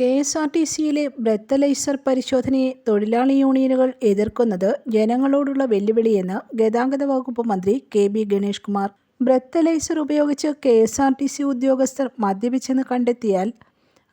K S R T സിയിലെ breathalyser പരിശോധനയെ തൊഴിലാളി യൂണിയനുകൾ എതിർക്കുന്നത് ജനങ്ങളോടുള്ള വെല്ലുവിളിയെന്ന് ഗതാഗത വകുപ്പ് മന്ത്രി K B Ganesh Kumar. Breathalyser ഉപയോഗിച്ച് K S R T C ഉദ്യോഗസ്ഥർ മദ്യപിച്ചെന്ന് കണ്ടെത്തിയാൽ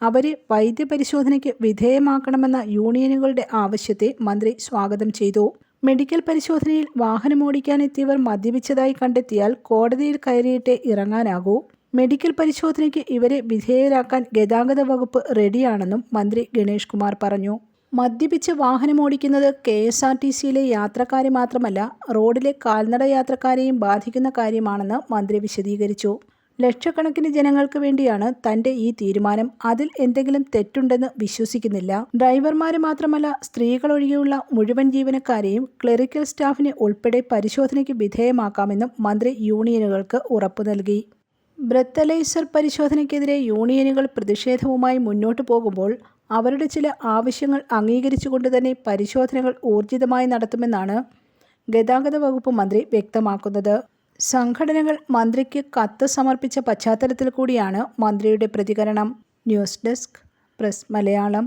അവരെ വൈദ്യപരിശോധനയ്ക്ക് വിധേയമാക്കണമെന്ന യൂണിയനുകളുടെ ആവശ്യത്തെ മന്ത്രി സ്വാഗതം ചെയ്തു. മെഡിക്കൽ പരിശോധനയിൽ വാഹനമോടിക്കാനെത്തിയവർ മദ്യപിച്ചതായി കണ്ടെത്തിയാൽ കോടതിയിൽ കയറിയിട്ടേ ഇറങ്ങാനാകൂ. മെഡിക്കൽ പരിശോധനയ്ക്ക് ഇവരെ വിധേയരാക്കാൻ ഗതാഗത വകുപ്പ് റെഡിയാണെന്നും മന്ത്രി ഗണേഷ് കുമാർ പറഞ്ഞു. മദ്യപിച്ച് വാഹനമോടിക്കുന്നത് കെ എസ് ആർ ടി സിയിലെ യാത്രക്കാരെ മാത്രമല്ല റോഡിലെ കാൽനട യാത്രക്കാരെയും ബാധിക്കുന്ന കാര്യമാണെന്ന് മന്ത്രി വിശദീകരിച്ചു. ലക്ഷക്കണക്കിന് ജനങ്ങൾക്ക് വേണ്ടിയാണ് തന്റെ ഈ തീരുമാനം. അതിൽ എന്തെങ്കിലും തെറ്റുണ്ടെന്ന് വിശ്വസിക്കുന്നില്ല. ഡ്രൈവർമാരെ മാത്രമല്ല സ്ത്രീകളൊഴികെയുള്ള മുഴുവൻ ജീവനക്കാരെയും ക്ലറിക്കൽ സ്റ്റാഫിനെ ഉൾപ്പെടെ പരിശോധനയ്ക്ക് വിധേയമാക്കാമെന്നും മന്ത്രി യൂണിയനുകൾക്ക് ഉറപ്പു നൽകി. ബ്രത്തലൈസർ പരിശോധനയ്ക്കെതിരെ യൂണിയനുകൾ പ്രതിഷേധവുമായി മുന്നോട്ടു പോകുമ്പോൾ അവരുടെ ചില ആവശ്യങ്ങൾ അംഗീകരിച്ചുകൊണ്ട് തന്നെ പരിശോധനകൾ ഊർജിതമായി നടത്തുമെന്നാണ് ഗതാഗത വകുപ്പ് മന്ത്രി വ്യക്തമാക്കുന്നത്. സംഘടനകൾ മന്ത്രിക്ക് കത്ത് സമർപ്പിച്ച പശ്ചാത്തലത്തിൽ കൂടിയാണ് മന്ത്രിയുടെ പ്രതികരണം. News desk press Malayalam.